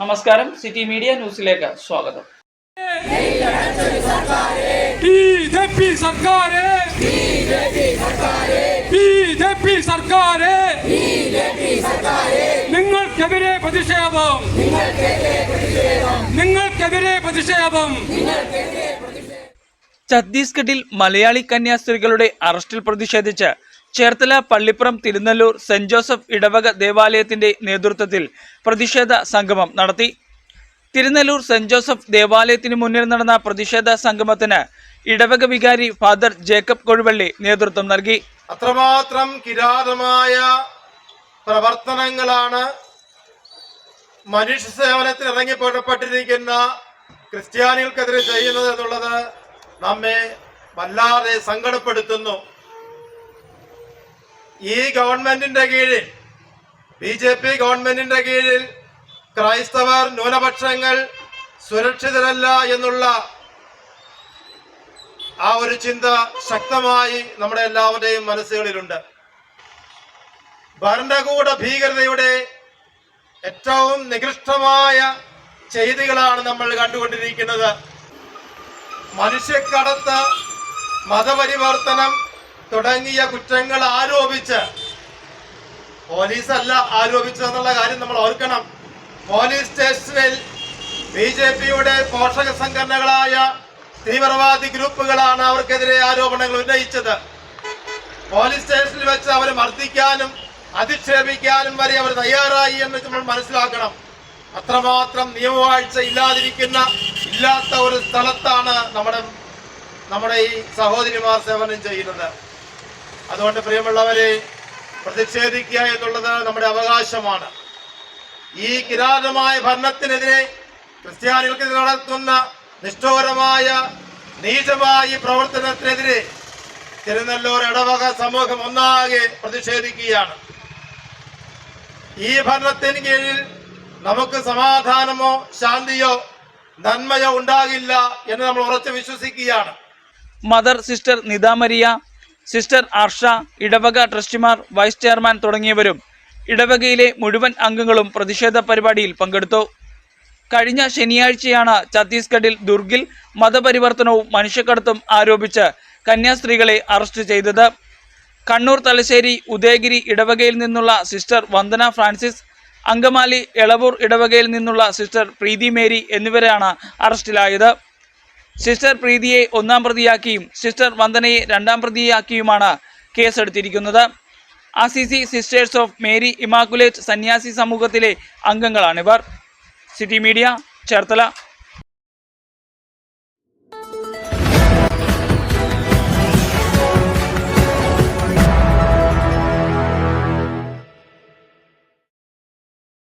നമസ്കാരം city media ന്യൂസിലേക്ക് സ്വാഗതം. ബിജെപി സർക്കാര് ബിജെപി സർക്കാര് നിങ്ങൾക്കെതിരെ പ്രതിഷേധം നിങ്ങൾക്കെതിരെ പ്രതിഷേധം. ഛത്തീസ്ഗഡിൽ മലയാളി കന്യാസ്ത്രീകളുടെ അറസ്റ്റിൽ പ്രതിഷേധിച്ച് ചേർത്തല പള്ളിപ്പുറം തിരുനെല്ലൂർ സെന്റ് ജോസഫ് ഇടവക ദേവാലയത്തിന്റെ നേതൃത്വത്തിൽ പ്രതിഷേധ സംഗമം നടത്തി. തിരുനെല്ലൂർ സെന്റ് ജോസഫ് ദേവാലയത്തിന് മുന്നിൽ നടന്ന പ്രതിഷേധ സംഗമത്തിന് ഇടവക വികാരി ഫാദർ ജേക്കബ് കൊഴുവള്ളി നേതൃത്വം നൽകി. അത്രമാത്രം കിരാതമായ പ്രവർത്തനങ്ങളാണ് മനുഷ്യ സേവനത്തിന് ഇറങ്ങിപ്പെടപ്പെട്ടിരിക്കുന്ന ക്രിസ്ത്യാനികൾക്കെതിരെ ചെയ്യുന്നത് എന്നുള്ളത് നമ്മെ വല്ലാതെ സങ്കടപ്പെടുത്തുന്നു. ഈ ഗവൺമെന്റിന്റെ കീഴിൽ ബി ജെ പി ഗവൺമെന്റിന്റെ കീഴിൽ ക്രൈസ്തവർ ന്യൂനപക്ഷങ്ങൾ സുരക്ഷിതരല്ല എന്നുള്ള ആ ഒരു ചിന്ത ശക്തമായി നമ്മുടെ എല്ലാവരുടെയും മനസ്സുകളിലുണ്ട്. ഭരണകൂട ഭീകരതയുടെ ഏറ്റവും നികൃഷ്ടമായ ചെയ്തികളാണ് നമ്മൾ കണ്ടുകൊണ്ടിരിക്കുന്നത്. മനുഷ്യക്കടത്ത് മതപരിവർത്തനം തുടങ്ങിയ കുറ്റങ്ങൾ ആരോപിച്ച് പോലീസല്ല ആരോപിച്ചതെന്നുള്ള കാര്യം നമ്മൾ ഓർക്കണം. പോലീസ് സ്റ്റേഷനിൽ ബി ജെ പിയുടെ പോഷക സംഘടനകളായ തീവ്രവാദി ഗ്രൂപ്പുകളാണ് അവർക്കെതിരെ ആരോപണങ്ങൾ ഉന്നയിച്ചത്. പോലീസ് സ്റ്റേഷനിൽ വെച്ച് അവരെ മർദ്ദിക്കാനും അധിക്ഷേപിക്കാനും വരെ അവർ തയ്യാറായി എന്ന് നമ്മൾ മനസ്സിലാക്കണം. അത്രമാത്രം നിയമവാഴ്ച ഇല്ലാതിരിക്കുന്ന ഇല്ലാത്ത ഒരു സ്ഥലത്താണ് നമ്മുടെ നമ്മുടെ ഈ സഹോദരിമാർ സേവനം ചെയ്യുന്നത്. അതുകൊണ്ട് പ്രിയമുള്ളവരെ പ്രതിഷേധിക്കുക എന്നുള്ളത് നമ്മുടെ അവകാശമാണ്. ഈ കിരാതമായ ഭരണത്തിനെതിരെ ക്രിസ്ത്യാനികൾക്ക് നടത്തുന്ന നിഷ്ഠൂരമായ നീചമായ പ്രവർത്തനത്തിനെതിരെ തിരുനെല്ലൂർ ഇടവക സമൂഹം ഒന്നാകെ പ്രതിഷേധിക്കുകയാണ്. ഈ ഭരണത്തിന് കീഴിൽ നമുക്ക് സമാധാനമോ ശാന്തിയോ നന്മയോ ഉണ്ടാകില്ല എന്ന് നമ്മൾ ഉറച്ചു വിശ്വസിക്കുകയാണ്. Mother sister Nitamaria sister Arsha ഇടവക ട്രസ്റ്റിമാർ വൈസ് ചെയർമാൻ തുടങ്ങിയവരും ഇടവകയിലെ മുഴുവൻ അംഗങ്ങളും പ്രതിഷേധ പരിപാടിയിൽ പങ്കെടുത്തു. കഴിഞ്ഞ ശനിയാഴ്ചയാണ് ഛത്തീസ്ഗഡിൽ ദുർഗിൽ മതപരിവർത്തനവും മനുഷ്യക്കടത്തും ആരോപിച്ച് കന്യാസ്ത്രീകളെ അറസ്റ്റ് ചെയ്തത്. കണ്ണൂർ തലശ്ശേരി ഉദയഗിരി ഇടവകയിൽ നിന്നുള്ള സിസ്റ്റർ വന്ദന ഫ്രാൻസിസ് അങ്കമാലി എളവൂർ ഇടവകയിൽ നിന്നുള്ള സിസ്റ്റർ പ്രീതി മേരി എന്നിവരാണ് അറസ്റ്റിലായത്. സിസ്റ്റർ പ്രീതിയെ ഒന്നാം പ്രതിയാക്കിയും സിസ്റ്റർ വന്ദനയെ രണ്ടാം പ്രതിയാക്കിയുമാണ് കേസെടുത്തിരിക്കുന്നത്. Assisi sisters of Mary immaculate സന്യാസി സമൂഹത്തിലെ അംഗങ്ങളാണിവർ. City media Cherthala